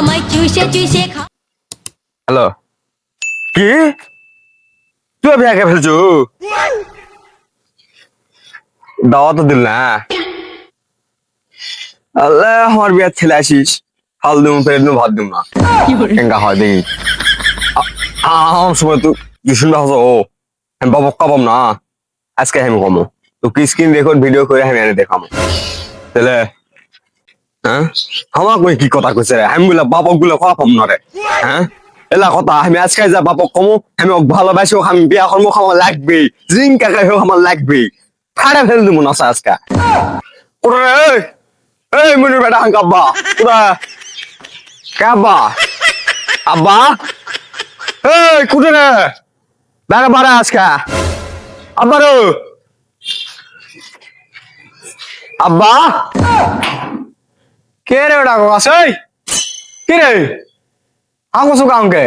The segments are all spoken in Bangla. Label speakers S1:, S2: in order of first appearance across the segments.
S1: আমায় চুষে চুষে খা
S2: হ্যালো। কি? তুই কে ফেলছু? দাওয়া তো দিল না। আল্লাহ আমার বিয়ার ছেলে আসিস। হাল দিম ফেলে দিম ভাত দিম না। কেঙ্কা হয় দেখি। আ- আমার সময় তো কি শুনবা হস ও। আমি বাবক কাবাম না। আজকে আমি কমো। তো কি স্ক্রিন রেকর্ড ভিডিও করে আমি এনে দেখামো। তাহলে হ্যাঁ কি কথা কইছে রে আমি বলে বাপকগুলো কাপাম না রে হ্যাঁ এলা কথা, আমি আজকে যা বাপক কমো, আমি ওকে ভালোবাসি ওকে আমি বিয়া করব আমার লাগবে। জিং কাকা হোক আমার লাগবে। ফাড়া ফেল দিব না আজকে। ওরে এই মনির বেটা হাঙ্ক আব্বা। ওরা আব্বা? এই কুটে রে বেড়া আজকে। আব্বা? কে রে ওটা কি রে আমাকে সুখা আমাকে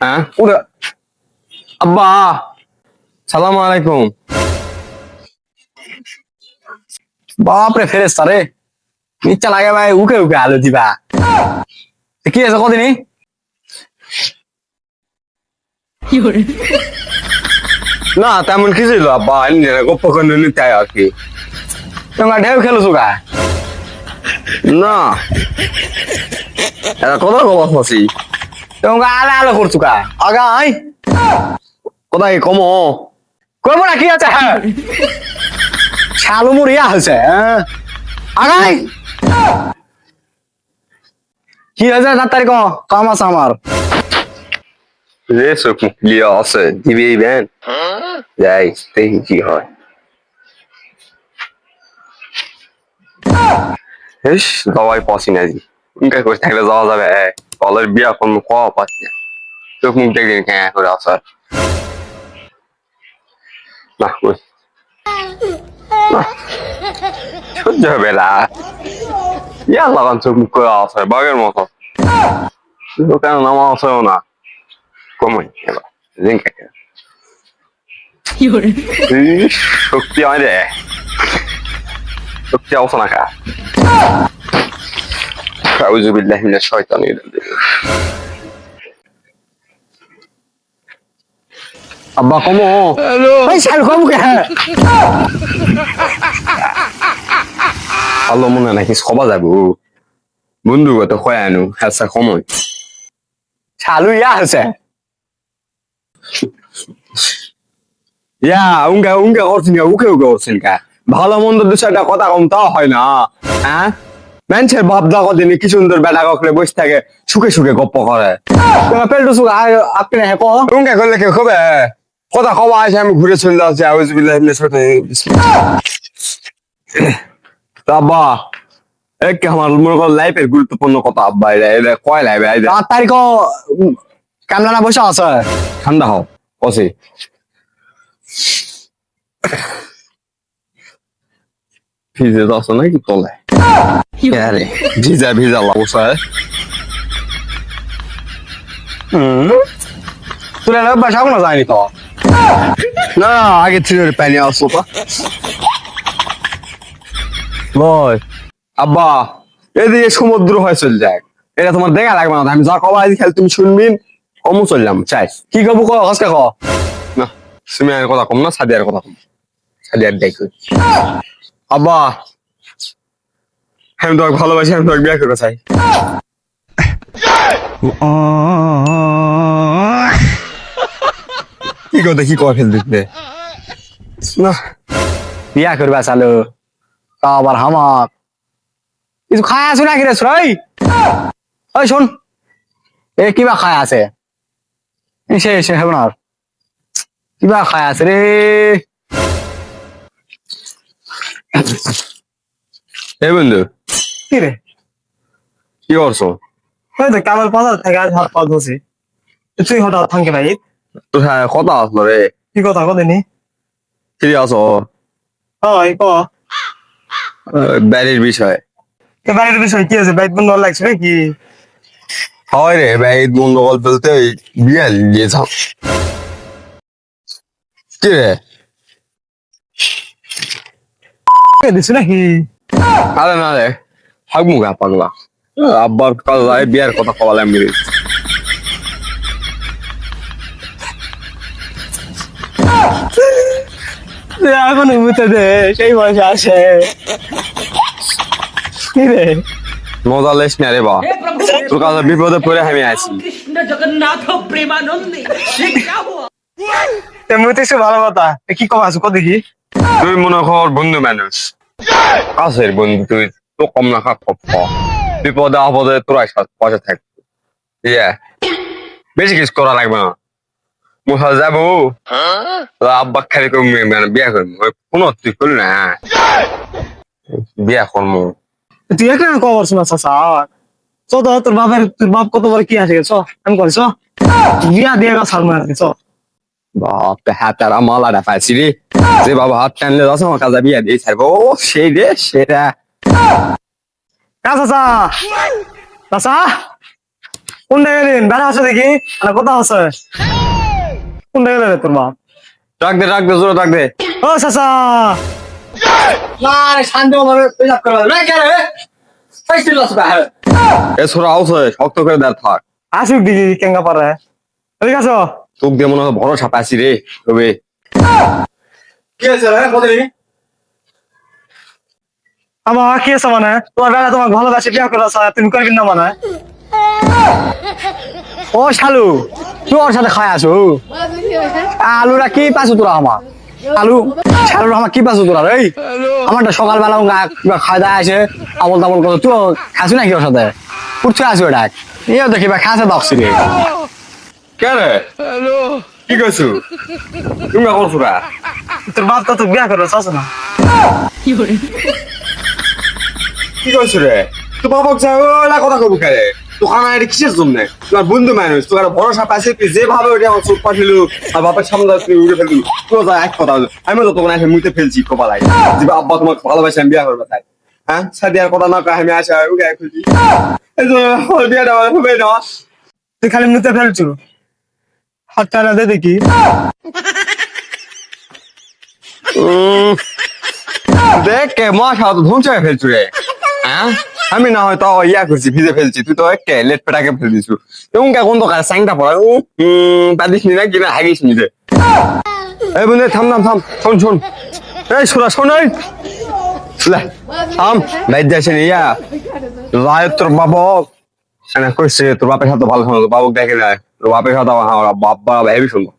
S2: হ্যাঁ উড়ে আব্বা! সালাম আলাইকুম। বাপরে ফেরেস্তা রে নিচা লাগে ভাই উকে উকে আলো দিবা। কি আছে কদিনই না তেমন কিছু ছিল আব্বা। গপ্প করে নিতে আর কি। তোমার ঢেউ খেলো সুগা না। এটা কথা কবা ফসি তোমাকে আলে আলে করছু কা? আগা আই কোথায় কমো? কইব না, কি আছে? হ্যাঁ। শালু মুড়িয়া হয়েছে হ্যাঁ। আগাই কি হয়েছে তাড়াতাড়ি ক? কাম আছে আমার।
S3: রে চোখ লিয়া আছে, দিবি বেন যাই কি হয়। ইস দাওয়াই পাসি না জি ইনকা করে থাকলে যাওয়া যাবে কলের বিয়া কোন কোয়া পাচ্ছি না চোখ মুখ দেখলি হ্যাঁ করে না কই সহ্য হবে না ইয়া লাগান চোখ মুখ করে আছে বাঘের মতো কেন নামা আছেও না কমই এবার জিঙ্কা শক্তি হয় রে শক্তি অবস্থা না মিনাশ
S2: আব্বা কমো। কম কে?
S3: আল্লাহ মনে নাকি সবা যাব। বন্ধু কত কয় আনু? হাসা সময়
S2: শালু ইয়া হয়েছে ইয়া উঙ্গা উঙ্গা কা উকে উকে করছেন কা ভালো মন্দ দু চারটা কথা কম তাও হয় না। হ্যাঁ? মানুষের বাপ দা কদিন কি সুন্দর বেটা কখলে বসে থাকে সুখে সুখে গপ্প করে। তোমার পেলটু সুখ আপনি হ্যাঁ কো
S3: উঙ্গা করলে খবে কথা কবা আছে আমি ঘুরে চলে যাচ্ছি আউযু বিল্লাহি
S2: আব্বা
S3: এক আমার মনে কর লাইফের গুরুত্বপূর্ণ কথা আব্বা এটা এটা কয় লাইফে
S2: তার তারিখ কামলানা বসে আছে?
S3: ঠান্ডা হও কসে। ভিজে যাচ্ছে নাকি তলে আরে ভিজা ভিজা অবস্থা
S2: তোর বাসা কোনো যায়নি তো?
S3: না আগে ছিল পানি আসতো তো।
S2: বল
S3: আব্বা এদিকে সমুদ্র হয়ে চল যাক এটা তোমার দেখা লাগবে না আমি যা কবা আজ খেল তুমি শুনবিন অমু চললাম চাই।
S2: কি কব ক হসকে ক
S3: না সুমিয়ার কথা কম না সাদিয়ার কথা কম। সাদিয়ার দেখো। আব্বা। আমি তোমাকে ভালোবাসি, আমি তোমাকে বিয়ে করতে চাই। কি কথা কি কয় ফেল দিতে না।
S2: বিয়া করবা চালু। তা আবার হামাক। কিছু খায় আছো নাকি রে শ্রই ওই শোন। এ, কিবা খায় আছে? সে সে হবে না আর। কিবা খায় আছে রে।
S3: এই বন্ধু।
S2: কি রে?
S3: কি করছ?
S4: ওই তো কামাল পাতা থেকে আজ হাত পা ধুছি তুই হঠাৎ থাঙ্কে ভাই
S3: তোর হ্যাঁ কথা আসলো রে।
S4: কি কথা কদিনি
S3: কি আছো
S4: হয় ক।
S3: বাড়ির বিষয়।
S4: তো বাড়ির বিষয় কি আছে? বাইক বন্ধ লাগছে নাকি?
S3: হয় রে ভাই গন্ডগোল ফেলতে বিয়ে দিয়েছাম কি রে? আরে না রে হাগমু গা পাগলা। আব্বার বিয়ার কথা কবালে আমি
S4: এখন উমুতে দে সেই বয়সে আসে। কি রে?
S3: মজা লেস না রে বা। তোর কাছে বিপদে পড়ে আমি আছি।
S1: জগন্নাথ
S4: প্রেমানন্দে সে ভালো কথা। কি কবা আছো? কত দেখি।
S3: তুই মনে কর বন্ধু মানুষ। কাছের বন্ধু তুই তো কম না খপ খ বিপদে আপদে তোরা পাশে থাক। ইয়া বেশি কিছু করা লাগবে না। মুসা যাব আব্বা খালি করে মানে বিয়া করব কোনো তুই করলি না। বিয়া করব
S4: তুই এখানে খবর শোনা চাচা? চ তো তোর বাপের তোর বাপ কত বড় কি আছে চ। আমি করি চ। বিয়া দিয়ে গা মার চ।
S3: বাপরে হাত তারা মালাটা পাইছি রে যে বাবা হাত টানলে দশ আমার কাজে বিয়া দিয়ে ছাড়বো। ও, সেই রে, সেটা।
S4: কা চাচা কোন গেলেন বেড়া আছে দেখি আর কথা আছে? কোন গেলে তোর
S3: ডাক দে ডাক দে, জোরে ডাক দে।
S4: ও শান্তি
S3: এ শক্ত করে দাঁড়
S4: আসুক দিদি, কেঙ্গা পারে ঠিক আছে?
S3: তোক মনে হয় ভরসা পাইছি রে, তবে।
S4: আমার কি আছে মানে? তোমার বেলা তোমার ভালোবাসে বিয়া করে তুমি করবি না মানে? ও শালু তুই ওর সাথে খাই আছো? আলুরা কি পাইছো তোরা আমার আলু? শালুর আমার কি পাইছো তোরা রে? আমারটা সকালবেলা খাই দায় আছে আবল তাবল করো তুই খাসি নাকি ওর সাথে? উঠছে আছো এটা ইয়ে দেখি বা খাসে দক্সি রে।
S3: কে রে? কি কইছো? তুমি এখন ছোড়া
S4: তোর বাপ তো বিয়া করে চাস না
S3: কি কইছো রে তো বাবক যা ওলা কথা কব কে তো এটা কিসের জন্য? তোমার বন্ধু মানুষ তোমার ভরসা পাইছে তুই যেভাবে ওটা আমার চোখ পাঠিল আর বাপের সামনে তুই উড়ে ফেললি তো যা এক কথা আমি তো তোমার এসে মুতে ফেলছি কপালাই যে আব্বা তোমাকে ভালোবাসে আমি বিয়া করবে তাই। হ্যাঁ সাদিয়ার কথা না আমি আসা উঠে খুঁজি এই যে ওর বিয়াটা হবে না
S4: তুই খালি ফেলছো হাতটা দে দেখি।
S3: দেখ কে মশা তো ধ্বংস হয়ে ফেলছু রে। হ্যাঁ? আমি না হয় তাও ইয়া করছি, ভিজে ফেলছি। তুই তো একে লেট পেটাকে ফেলে দিছু। এবং কে কোন কার সাইনটা পড়া? হুম পাদিস নি না কিনা হাগিস নি রে এই বন্ধু থাম থাম থাম, শোন শোন। এই শোনা শোন, এই। লে, থাম। বাইর যাচ্ছে নি, ইয়া। রায় তোর বাবক। না কইছে তোর বাপের সাথে ভালো শোনো বাবুক দেখে না তোর বাপের সাথে আমার বাপ বা হেভি শুনলো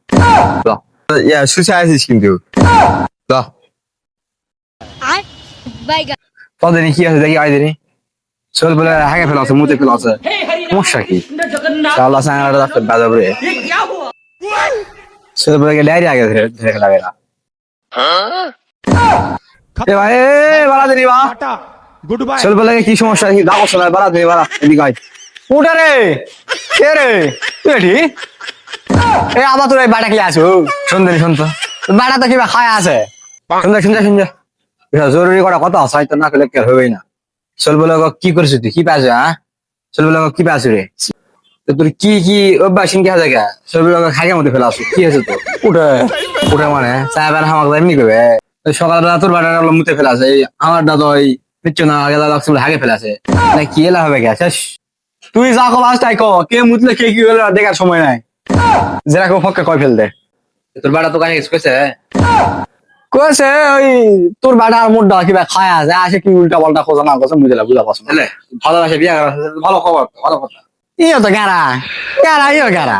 S3: ইয়া শুষে কিন্তু তাদের কি আছে দেখি আয় দিনি। চল বলে ফেলা আছে মুতে ফেলা আছে। সমস্যা কি? আল্লাহ রে চল বলে আগে ধরে ধরে লাগে এ ভাই বাড়া দিনি বা চল বলে কি সমস্যা কি দাও চল বাড়া দিনি বাড়া এদিকে আয়। উঠে রে। কে রে? তুই এটি? এ, আবার তোর এই বাড়া কি আছো? শুনতে শুনতো বাড়া তো। কিবা খায় আছে? শুনতে শুনতে শুনতে জরুরি কটা কথা আছে, হয়তো না খেলে কে হবেই না। চল বলে কি করছিস তুই? কি পাইছো হ্যাঁ? কি পাইছো রে? তোর কি কি অভ্যাস কি আছে গা? চল বলে মধ্যে ফেলা আছো কি আছে তো উঠে। উঠে মানে? চায় আমাকে এমনি করবে। সকালবেলা তোর বাড়া মুতে ফেলা আছে আমারটা তো ওই নিচ্ছ না দাদা বলে হাগে ফেলা আছে কি এলা হবে তুই যা কো লাস্ট ক কে মুতলে কে কি হলো দেখার সময় নাই। যেটা কেউ ফক্কা কয় ফেল দে তোর বাড়া তো কানে কইছে? কইছে ওই তোর বাড়া আর মোটা কিবা খায় আছে আসে কি উল্টা পাল্টা খোঁজা না কথা বুঝলা বুঝা পাস না। ভালোবাসে বিয়া করা ভালো খবর ভালো কথা। ইয়ে তো গারা গারা ইয়ে গারা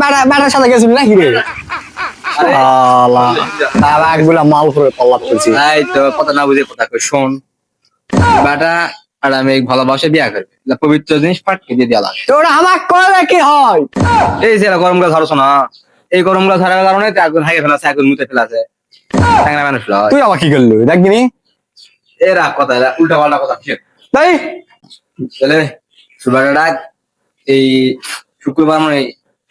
S3: বাড়া বাড়ার সাথে গেছিল নাকি রে? আলা তারা একগুলা মাল করে পল্লাপ করছি
S5: এই তো কথা না বুঝে কথা কই শোন। বাটা আর আমি ভালোবাসে বিয়া করবে পবিত্র জিনিস পাটকে দিয়ে দেওয়া লাগে
S3: তোরা আমার করলে কি হয়?
S5: এই যে গরম গাছ ধরছো না? এই গরম গাছ ধরার কারণে একজন হাইকে ফেলাছে একজন মুতে ফেলাছে। মানুষ
S3: তুই আবার কি করলি? দেখবিনি
S5: এরা কথা এরা উল্টা পাল্টা কথা
S3: তাই
S5: তাহলে সুবারটা এই শুক্রবার মানে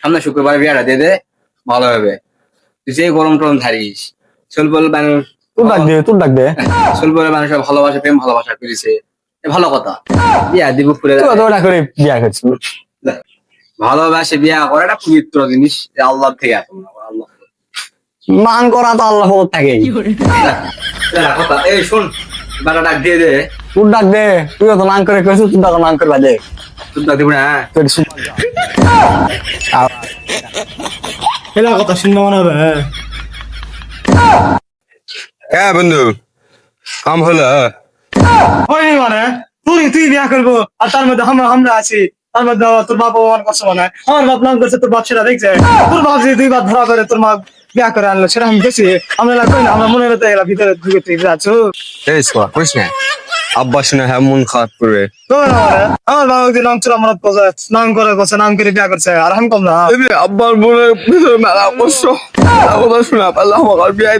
S5: সামনে শুক্রবার বিয়াটা দিয়ে দে ভালো হবে। তুই সেই গরম টরম ধারিস চল মানুষ
S3: তোর ডাক দে তোর ডাক দে।
S5: চল বলে মানুষ ভালোবাসা প্রেম ভালোবাসা করেছে। ভালো কথা। বিয়া দিব করে
S3: করে বিয়া করছিস
S5: ভালোবাসে বিয়া করাটা পবিত্র জিনিস আল্লাহ থেকে আসে মনে করো, আল্লাহ।
S3: মান করা তো আল্লাহ থাকে
S5: কথা এই শোন বাটা ডাক দিয়ে দে।
S4: তোর ডাক দে তুই তো নাম করে কইছিস তোর ডাক নাম করে বাজে
S5: তোর ডাক দিব না
S4: তোর এলা কথা শুনতে মনে হবে
S3: হ্যাঁ। বন্ধু কাম হলো
S4: ওই মানে। তুই তুই বিয়া করব আর তার মধ্যে আমরা আমরা আছি। তার মধ্যে তোর বাপ অপমান করছে মনে আমার বাপ নাম করছে তোর বাপ সেটা দেখছে? তোর বাপ যে দুইবার ধরা করে তোর মা বিয়া করে আনলো সেটা আমি গেছি আমরা কই না আমরা মনে হতে গেলাম ভিতরে ঢুকে তুই যাচ্ছ।
S3: এই সোয়া কইস না। আব্বা শুনে হ্যাঁ মন খারাপ করবে।
S4: আমার আমার বাবা যে নাম চুরা মনত করছে নাম করে করছে নাম করে বিয়া করছে আর আমি কম না।
S3: আব্বার বোনের ভিতরে মেলা কষ্ট কথা শোনা পারলে আমাকে আর বিয়ে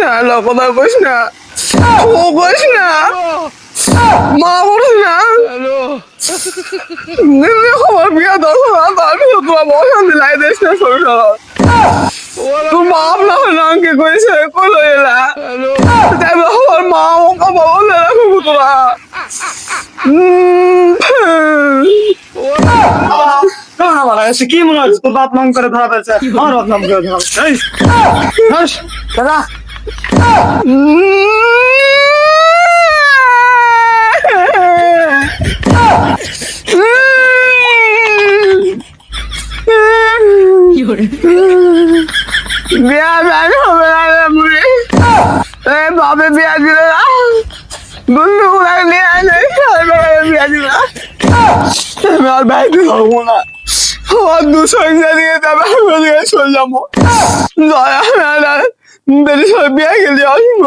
S3: না। এলা কথা কইস না। ও কইস না? মা বলিস না? দিল্লি খবর বিয়ে দশ তার ভিতরে তোমার অশান্তি লাই দিস না শরীর তোর বাপ না হয় না আমাকে কইছে কইলো এলা? তাই আমার মা ওকে বলে রাখব তোরা।
S4: আমার এসে কি মনে হচ্ছে? তোর বাপ নাম করে ধরা পেয়েছে আমার বাপ নাম করে ধরা পেয়েছে দাদা।
S3: বিয়া ব্যান হবে না বুড়ি এ বাপে বিয়া দিল না বন্ধু গুলা নিয়ে আনে বিয়া দিল না আমি ভাই দিল না আমার দু দিয়ে আমি ওদিকে চলে যাব দয়া সব বিয়া গেলে আসব।